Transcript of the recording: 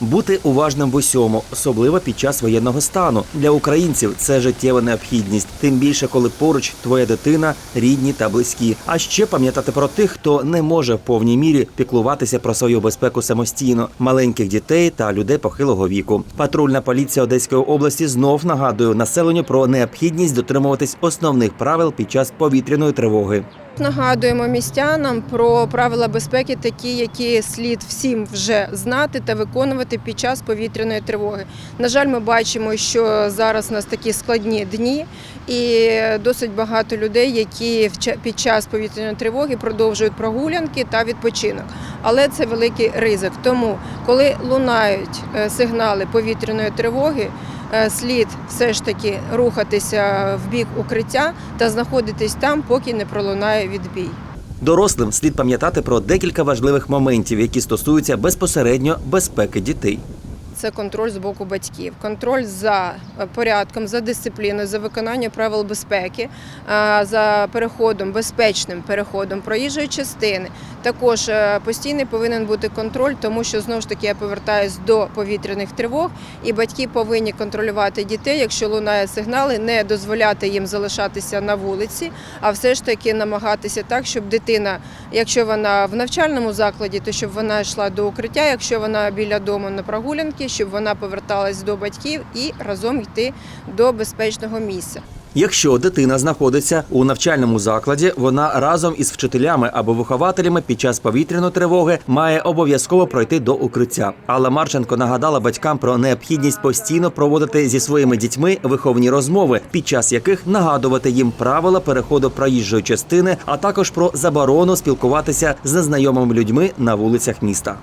Бути уважним в усьому, особливо під час воєнного стану. Для українців це життєва необхідність, тим більше, коли поруч твоя дитина, рідні та близькі. А ще пам'ятати про тих, хто не може в повній мірі піклуватися про свою безпеку самостійно, маленьких дітей та людей похилого віку. Патрульна поліція Одеської області знов нагадує населенню про необхідність дотримуватись основних правил під час повітряної тривоги. Нагадуємо містянам про правила безпеки, такі, які слід всім вже знати та виконувати під час повітряної тривоги. На жаль, ми бачимо, що зараз у нас такі складні дні, і досить багато людей, які під час повітряної тривоги продовжують прогулянки та відпочинок. Але це великий ризик. Тому, коли лунають е, сигнали повітряної тривоги, слід все ж таки рухатися в бік укриття та знаходитись там, поки не пролунає відбій. Дорослим слід пам'ятати про декілька важливих моментів, які стосуються безпосередньо безпеки дітей. Це контроль з боку батьків, контроль за е, порядком, за дисципліною, за виконанням правил безпеки, е, за переходом, безпечним переходом проїжджої частини. Також е, постійний повинен бути контроль, тому що знову ж таки я повертаюсь до повітряних тривог, і батьки повинні контролювати дітей, якщо лунає сигнали, не дозволяти їм залишатися на вулиці, а все ж таки намагатися так, щоб дитина, якщо вона в навчальному закладі, то щоб вона йшла до укриття, якщо вона біля дому на прогулянки, щоб вона поверталась до батьків і разом йти до безпечного місця. Якщо дитина знаходиться у навчальному закладі, вона разом із вчителями або вихователями під час повітряної тривоги має обов'язково пройти до укриття. Алла Марченко нагадала батькам про необхідність постійно проводити зі своїми дітьми виховні розмови, під час яких нагадувати їм правила переходу проїжджої частини, а також про заборону спілкуватися з незнайомими людьми на вулицях міста.